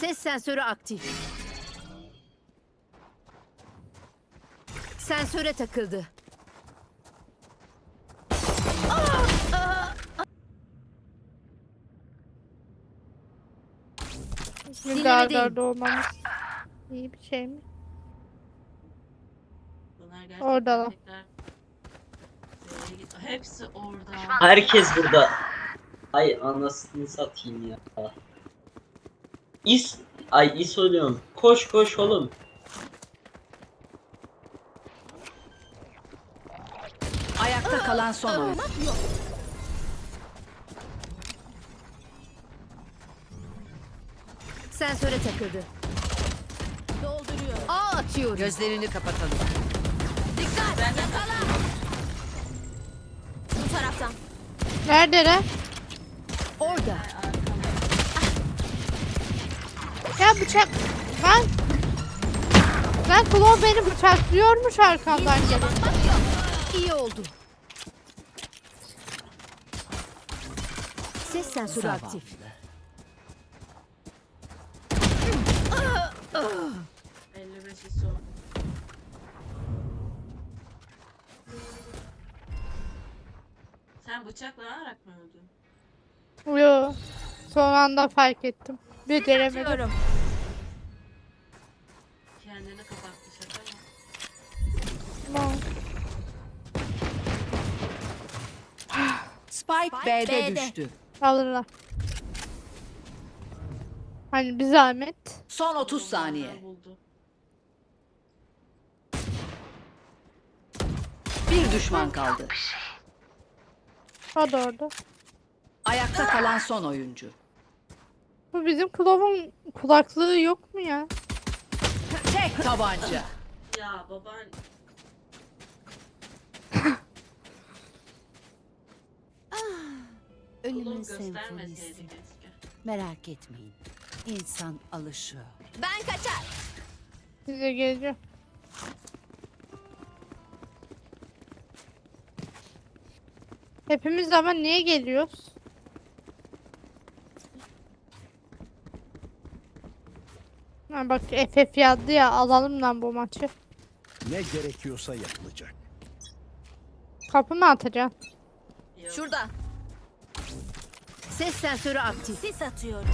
Ses sensörü aktif. Sensöre takıldı. Şimdi Sinirli arda değil. arda olmamız iyi bir şey mi? Bunlar gerçekten Oradalar. tekrar git- Hepsi orada. Herkes burada. Ay anasını satayım ya. İs Ay is oluyorum. Koş koş oğlum. Ayakta kalan son oyun. Sensöre takıldı. Dolduruyor. Aa atıyorum. Gözlerini kapatalım. Dikkat! Yakala! Bu taraftan. Neredeler? Orada. Ya bıçak... Ben... Ben Claw beni bıçaklıyormuş arkamdan gelip. İyi oldu. Ses sensörü aktif. Zavallı. 55 his o. Sen bıçaklanarak mı öldün? Yo. Son anda fark ettim. Beceremedim. Kendini Spike B'de düştü. Alırlar. Hani bir zahmet. Son 30 saniye. Bir düşman kaldı. O da orada. Ayakta kalan son oyuncu. Bu bizim Claw'un kulaklığı yok mu ya? Tek tabanca. Ya baban Ölümün senfonisi. Merak etmeyin. İnsan alışıyor. Ben kaçar. Size geleceğim. Hepimiz ama niye geliyoruz? Ha bak FF yazdı ya alalım lan bu maçı. Ne gerekiyorsa yapılacak. Kapı mı atacaksın? Yok. Şurada. Ses sensörü aktif. Sis atıyorum.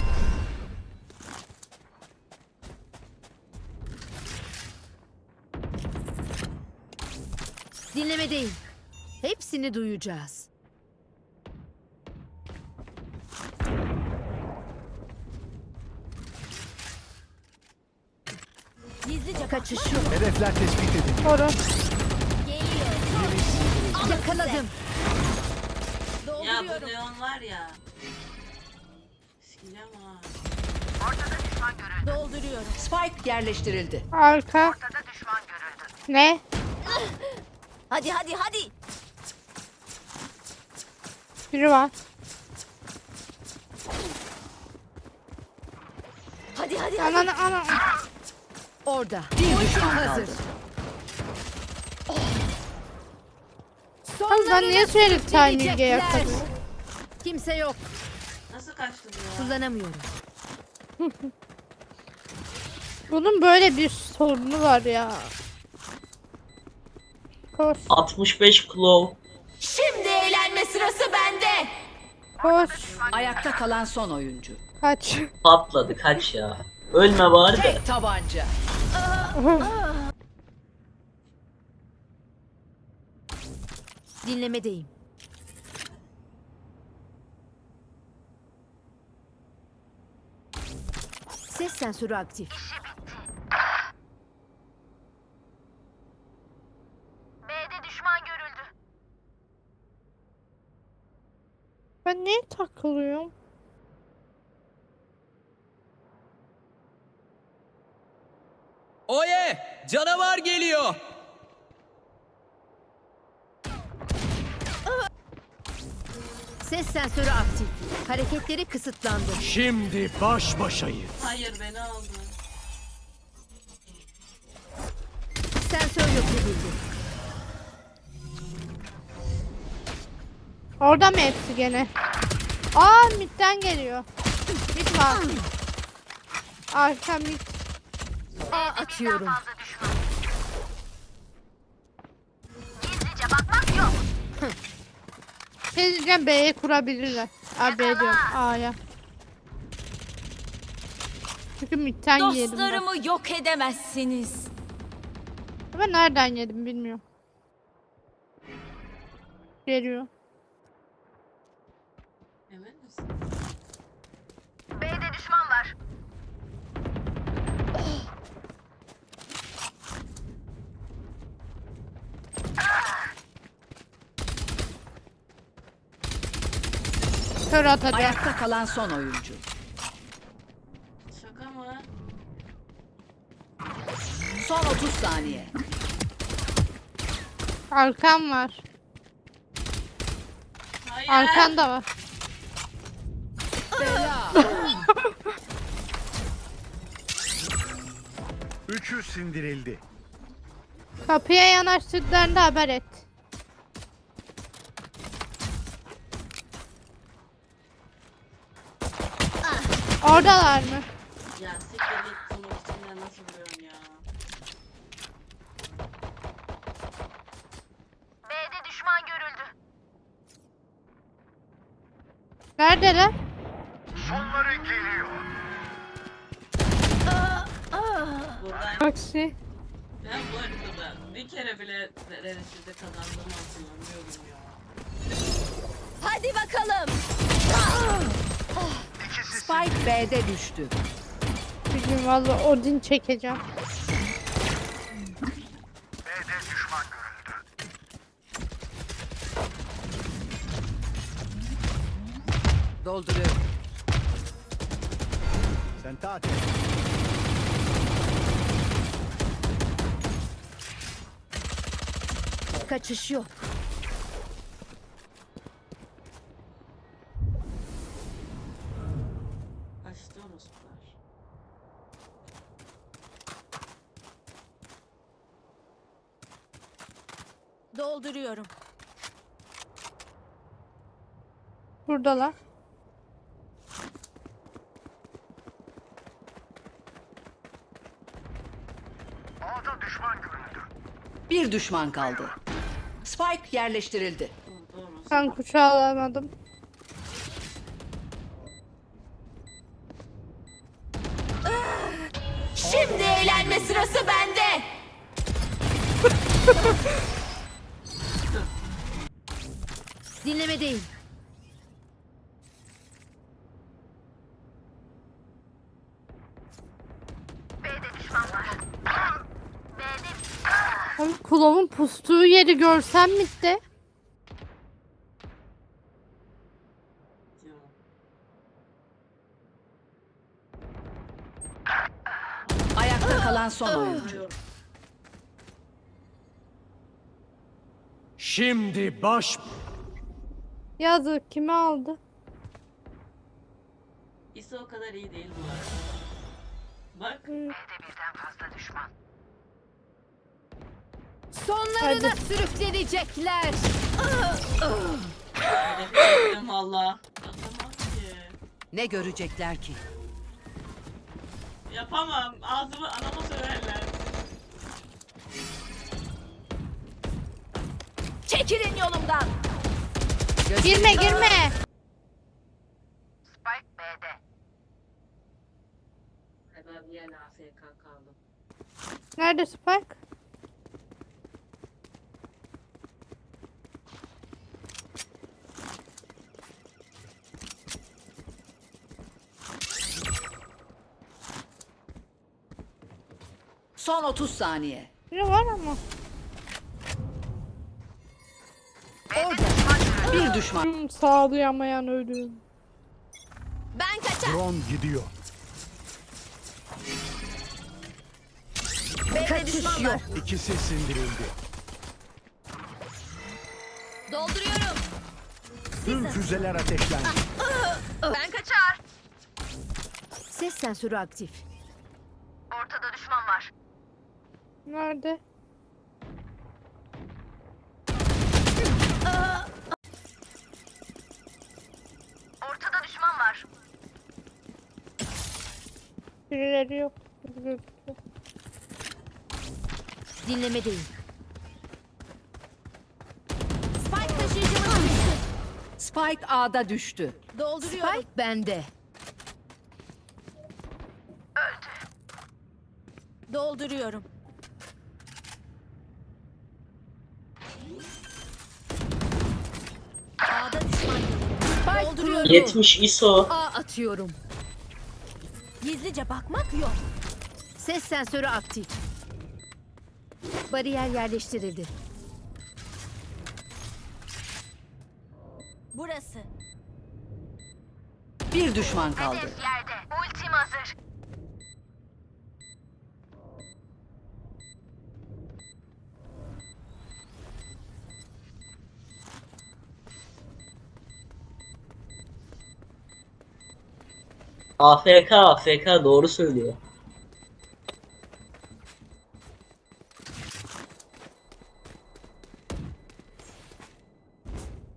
Dinlemedeyim. Hepsini duyacağız. Gizlice kaçış yok. Hedefler tespit edildi. Koru. Yakaladım. Ya bu Leon var ya. Sikeceğim ha. Dolduruyorum. Spike yerleştirildi. Arka. Ne? Hadi hadi hadi. Biri var. Hadi hadi Ananı ana. Orada. Bir düşman hazır. Ben niye sürekli timing'e yakalıyorum? Kimse yok. Nasıl kaçtı bu ya? Kullanamıyorum. Bunun böyle bir sorunu var ya. Koş. 65 claw. Şimdi eğlenme sırası bende. Koş. Ayakta kalan son oyuncu. Kaç. Patladı kaç ya. Ölme bari de. Tek tabanca. Dinlemedeyim. Ses sensörü aktif. Ben niye takılıyorum? Oye! Canavar geliyor! Ses sensörü aktif. Hareketleri kısıtlandı. Şimdi baş başayız. Hayır beni aldı. Sensör yok edildi. Orada mı hepsi gene? Aa midden geliyor. Mid var. Arka mid. A atıyorum. Diyeceğim B'ye kurabilirler. A B diyorum. A'ya. Çünkü midten yedim ben. Dostlarımı yok edemezsiniz. Ben nereden yedim bilmiyorum. Geliyor. Emin misin? Kör atacak. Ayakta kalan son oyuncu. Şaka mı? Son 30 saniye. Arkam var. Hayır. Arkan da var. Üçü sindirildi. Kapıya yanaştıklarında haber et. Oradalar mı? Ya siktir git smoke içinden nasıl vuruyorsun ya? Neredeler? Buradan Taksi. ben bu haritada bir kere bile RS'de kazandığımı hatırlamıyorum ya. Hadi bakalım. Spike B'de düştü. Bir gün valla Odin çekeceğim. Dolduruyorum. Sen tatil. Kaçış yok. Dolduruyorum. Buradalar. Bir düşman kaldı. Spike yerleştirildi. Ben kuşağı alamadım. Şimdi eğlenme sırası bende. Dinlemedeyim. Abi kulağımın pustuğu yeri görsem mi de? Ayakta kalan son oyuncu. Şimdi baş... Yazık kimi aldı? İse o kadar iyi değil bu arada. Bak. Sonlarına sürüklenecekler. Hedefi çektim valla. Yapamam ki. Ne görecekler ki? Yapamam. Ağzımı anama söylerler. Çekilin yolumdan. Girme girme. AFK kaldım. Nerede Spike? Son 30 saniye. Biri var ama. Düşman. Hmm, sağlayamayan ölüm. Ben kaçar. Drone gidiyor. Kaçış yok. İkisi sindirildi. Dolduruyorum. Tüm füzeler ateşlendi. Ben kaçar. Ses sensörü aktif. Nerede? Birileri yok. gözüküyor. Dinlemedeyim. Spike taşıyıcımız düştü. Spike A'da düştü. Dolduruyorum. Spike bende. Dolduruyorum. A'da düşman. Dolduruyorum. 70 ISO. A atıyorum. Gizlice bakmak yok. Ses sensörü aktif. Bariyer yerleştirildi. Burası. Bir düşman kaldı. Ultim hazır. AFK AFK doğru söylüyor.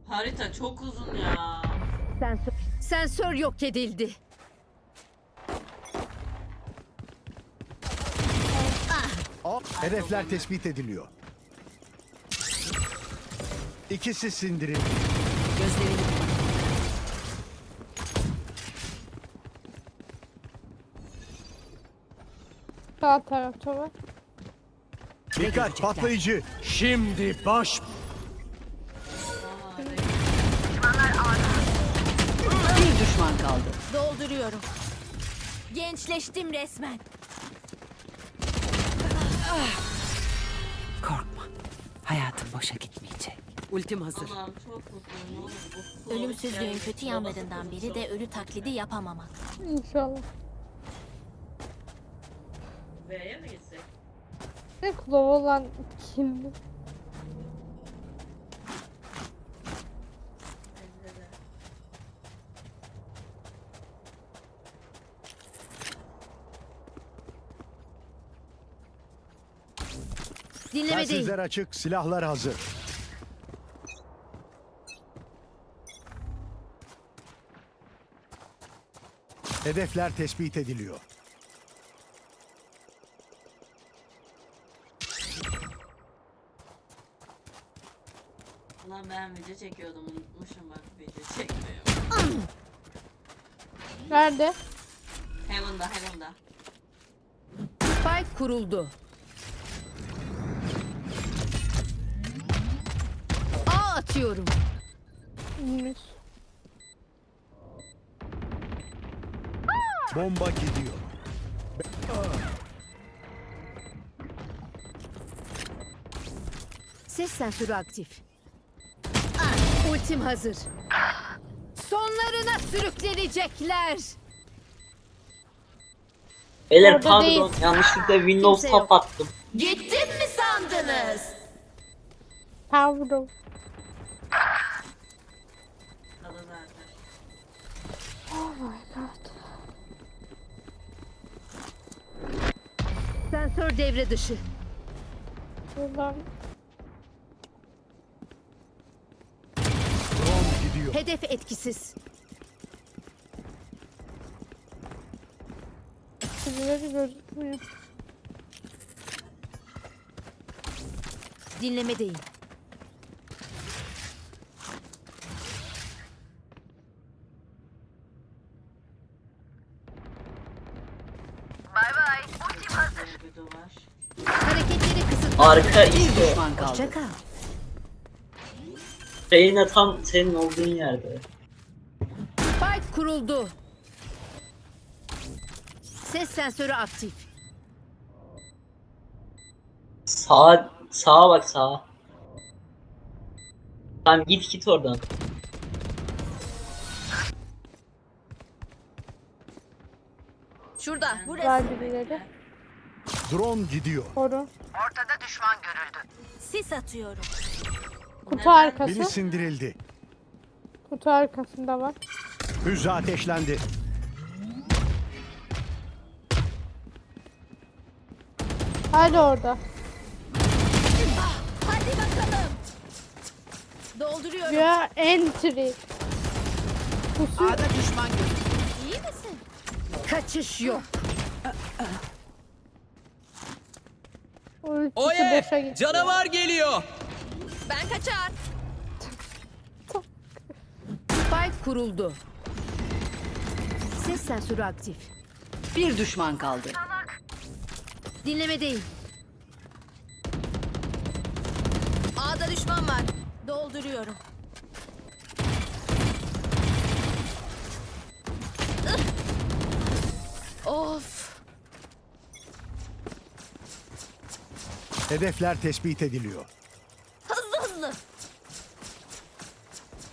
Harita çok uzun ya. Sensör, sensör yok edildi. O hedefler tespit ediliyor. İkisi sindirildi. Gözlerini Sağ tarafta var. Dikkat patlayıcı. Şimdi baş bir düşman kaldı. Dolduruyorum. Gençleştim resmen. Korkma. Hayatın boşa gitmeyecek. Ultim hazır. Ölümsüzlüğün kötü yanlarından biri de ölü taklidi yapamamak. İnşallah. B'ye mi gitsek? Ne kulağ olan kimdi? Bence de. Dinlemedeyim. telsizler açık, silahlar hazır. Hedefler tespit ediliyor. Ben video çekiyordum unutmuşum bak video çekmiyorum. Nerede? Heaven'da Heaven'da. Spike kuruldu. A atıyorum. İnmiş. Bomba gidiyor. Ses sensörü aktif. Ultim hazır. Sonlarına sürüklenecekler. Beyler Orada pardon değil. yanlışlıkla Windows Kimse yok. kapattım. Gittim mi sandınız? Pardon. Oh my god. Sensör devre dışı. Buradan Gidiyor. Hedef etkisiz. birileri gözükmüyor. Dinlemedeyim. Bay bay. Ultim hazır. Hareketleri kısıtlı. Arka kaldı. Hoşça kal. Reyna tam senin olduğun yerde. Spike kuruldu. Ses sensörü aktif. Sağa, sağa bak sağa. Tamam git git oradan. Şurada. Var birileri. Drone gidiyor. Koru. Ortada düşman görüldü. Sis atıyorum. Kutu arkası. Biri sindirildi. Kutu arkasında var. Füze ateşlendi. Hadi orada. Hadi bakalım. Dolduruyorum. Ya entry. Pusu A'da düşman görüldü. İyi misin? Kaçış yok. Ultisi Oye! gitti. Canavar geliyor. Ben kaçar. Spike kuruldu. Ses sensörü aktif. Bir düşman kaldı. Dinlemedeyim. A'da düşman var. Dolduruyorum. Of. Hedefler tespit ediliyor. Hızlı hızlı.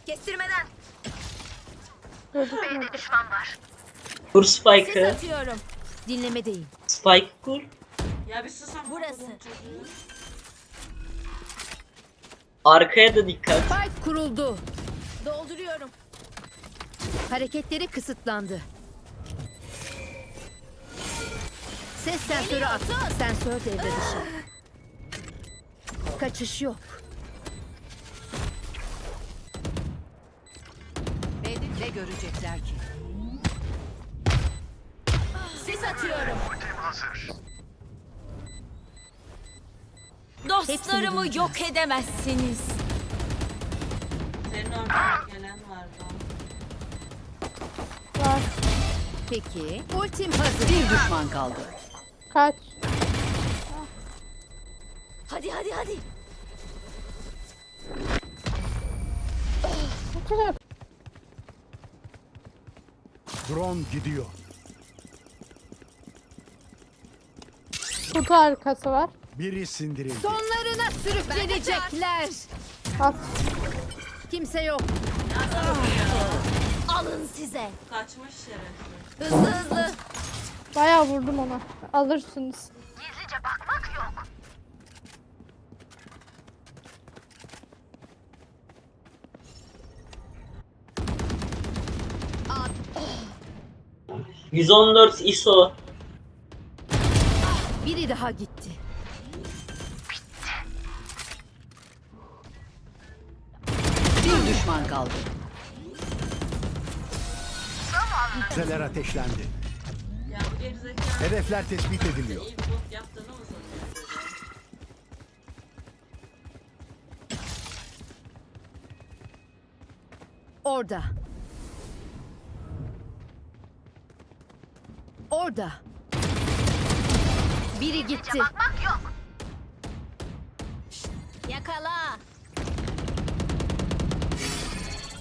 Kestirmeden. B'de düşman var. Kur Ses Spike'ı. atıyorum. Dinlemedeyim. Spike kur. Ya bir susun. Burası. Arkaya da dikkat. Spike kuruldu. Dolduruyorum. Hareketleri kısıtlandı. Ses sensörü aktif. Sensör devre dışı. Kaçış yok. Görecekler ki? Ses atıyorum. Dostlarımı yok edemezsiniz. Senin oradan gelen var daha. Var. Peki. Ultim hazır. Bir düşman kaldı. Kaç. Hadi hadi hadi. Ne kadar Drone gidiyor. kutu arkası var. Biri sindirildi. Sonlarına sürüklenecekler. At. Kimse yok. Alın size. Kaçmış şerefsiz. Hızlı hızlı. Bayağı vurdum ona. Alırsınız. Gizlice bakmak yok. 114 ISO. Biri daha gitti. Bir düşman kaldı. Füzeler ateşlendi. Ya bu gerizekalı Hedefler tespit ediliyor. iyi bir bot yaptığını mı sanıyorsun? Orada. Orada. Biri gitti. Bakmak yok. Yakala.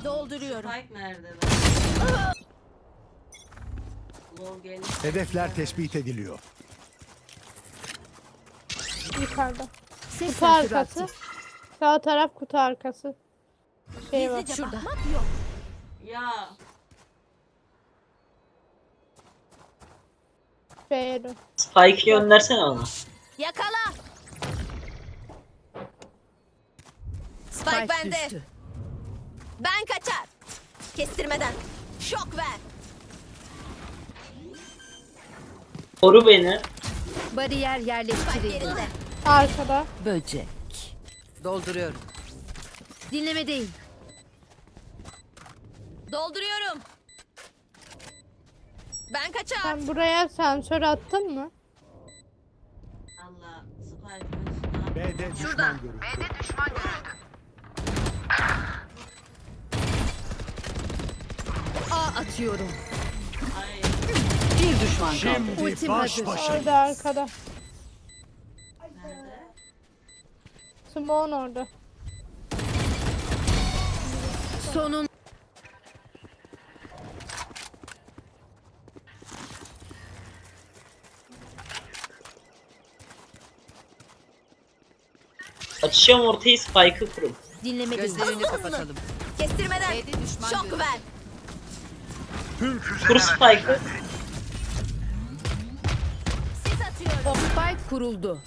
Dolduruyorum. Spike nerede lan? Lol gelmiş. Hedefler tespit ediliyor. Yukarıda. Ses Kutu sensörü arkası. aktif. Sağ taraf kutu arkası. Şey var. Gizlice bakmak yok. Ya Dön. Spike'ı göndersene bana. Yakala. Spike, bende. düştü. Ben kaçar. Kestirmeden. Şok ver. Koru beni. Bariyer yerleştirildi. Arkada. Böcek. Dolduruyorum. Dinlemedeyim. Dolduruyorum. Ben kaçar. Sen buraya sensör attın mı? Allah. B'de düşman görüldü. B'de düşman görüldü. A atıyorum. Ay Bir düşman kaldı. Şimdi baş başa. Orada arkada. nerede? Simon orada. Sonun. Açacağım ortayı Spike'ı kurun. Dinlemedeyim. Gözlerini kapatalım. Kestirmeden. B'de düşman Şok görüldü. ver. Kur Spike'ı. Atıyorum. Spike kuruldu.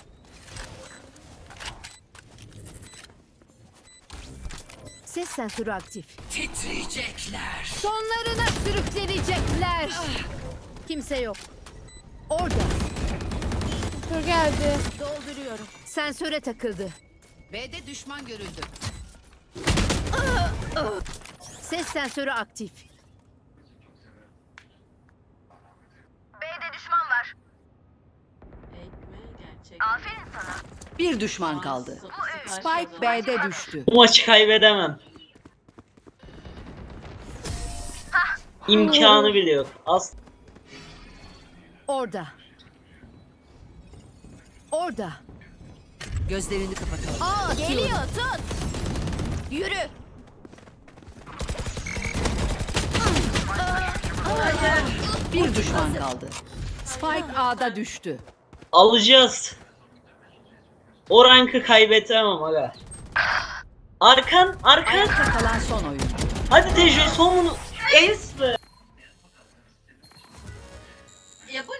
Ses sensörü aktif. Titriyecekler. Sonlarına sürüklenecekler. Kimse yok. Orada. Dur geldi. Dolduruyorum. Sensöre takıldı. B'de düşman görüldü. Ses sensörü aktif. B'de düşman var. Aferin sana. Bir düşman kaldı. Spike B'de düştü. Bu maçı kaybedemem. İmkanı bile yok. As Orada. Orada. Gözlerini kapatalım. Aa, geliyor tut. Yürü. Bir düşman kaldı. Spike A'da düştü. alacağız. O rankı kaybedemem aga. Arkan, arkan. Ayakta kalan son oyuncu. Hadi Tejo sonunu. Es.